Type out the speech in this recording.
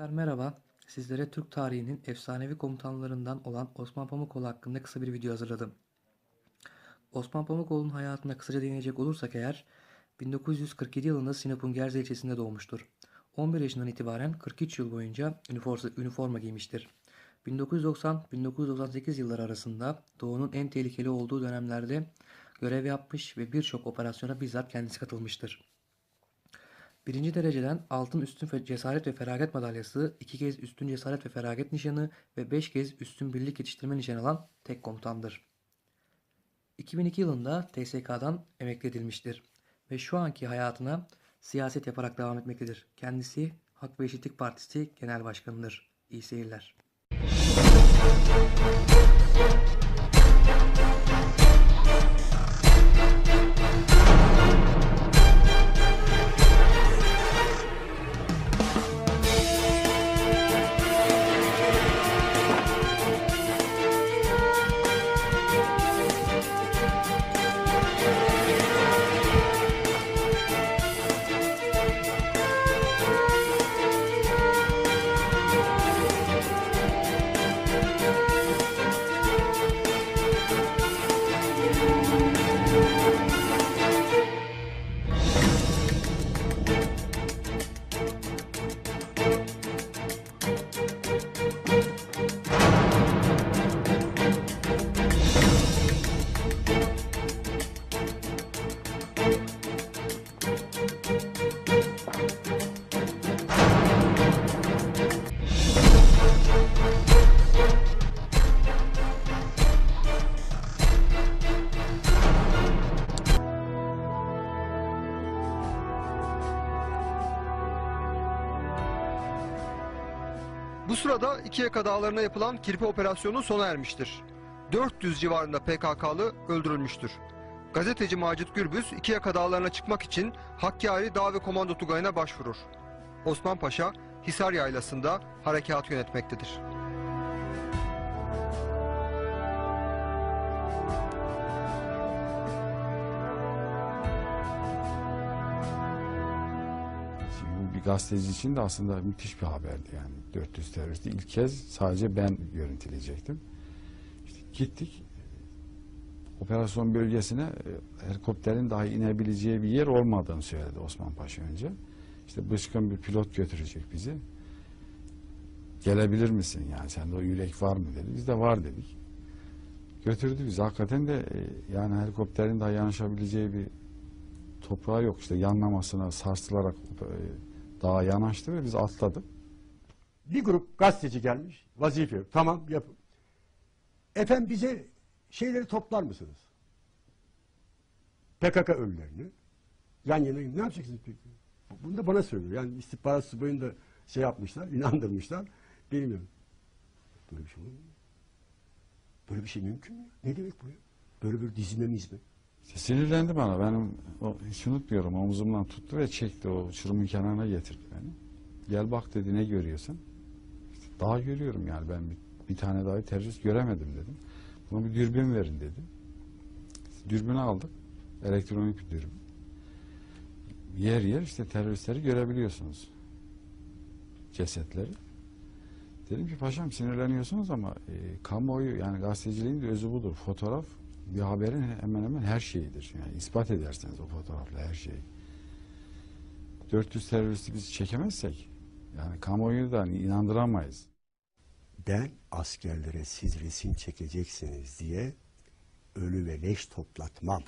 Dostlar merhaba. Sizlere Türk tarihinin efsanevi komutanlarından olan Osman Pamukoğlu hakkında kısa bir video hazırladım. Osman Pamukoğlu'nun hayatına kısaca değinecek olursak eğer 1947 yılında Sinop'un Gerze ilçesinde doğmuştur. 11 yaşından itibaren 43 yıl boyunca üniforma, üniforma giymiştir. 1990-1998 yılları arasında Doğu'nun en tehlikeli olduğu dönemlerde görev yapmış ve birçok operasyona bizzat kendisi katılmıştır. Birinci dereceden altın üstün cesaret ve feragat madalyası, iki kez üstün cesaret ve feragat nişanı ve beş kez üstün birlik yetiştirme nişanı alan tek komutandır. 2002 yılında TSK'dan emekli edilmiştir ve şu anki hayatına siyaset yaparak devam etmektedir. Kendisi Hak ve Eşitlik Partisi Genel Başkanı'dır. İyi seyirler. you Bu sırada İkiyaka Dağları'na yapılan kirpi operasyonu sona ermiştir. 400 civarında PKK'lı öldürülmüştür. Gazeteci Macit Gürbüz İkiyaka Dağları'na çıkmak için Hakkari Dağ ve Komando Tugayı'na başvurur. Osman Paşa Hisar Yaylası'nda harekat yönetmektedir. Bir gazeteci için de aslında müthiş bir haberdi yani. 400 teröristi ilk kez sadece ben görüntüleyecektim. İşte gittik. Operasyon bölgesine e, helikopterin dahi inebileceği bir yer olmadığını söyledi Osman Paşa önce. İşte bıçkın bir pilot götürecek bizi. Gelebilir misin yani sende o yürek var mı dedi. Biz de var dedik. Götürdü bizi. Hakikaten de e, yani helikopterin dahi yanaşabileceği bir toprağı yok işte yanlamasına sarsılarak dağa yanaştı ve biz atladık. Bir grup gazeteci gelmiş. Vazife yok. Tamam yapın. Efendim bize şeyleri toplar mısınız? PKK ölülerini. Yan yana ne yapacaksınız peki? Bunu da bana söylüyor. Yani istihbarat subayını da şey yapmışlar, inandırmışlar. Bilmiyorum. Böyle bir şey olur mu? Böyle bir şey mümkün mü? Ne demek bu ya? Böyle bir dizime mi? İşte sinirlendi bana. Benim o, hiç unutmuyorum omuzumdan tuttu ve çekti o çırımın kenarına getirdi beni. Gel bak dedi ne görüyorsun? İşte daha görüyorum yani ben bir, bir tane dahi terörist göremedim dedim. Buna bir dürbün verin dedi. Dürbünü aldık. Elektronik bir dürbün. Yer yer işte teröristleri görebiliyorsunuz. Cesetleri. Dedim ki paşam sinirleniyorsunuz ama e, kamuoyu yani gazeteciliğin de özü budur. Fotoğraf bir haberin hemen hemen her şeyidir. Yani ispat ederseniz o fotoğrafla her şeyi. 400 teröristi biz çekemezsek yani kamuoyu da inandıramayız. Ben askerlere siz resim çekeceksiniz diye ölü ve leş toplatmam.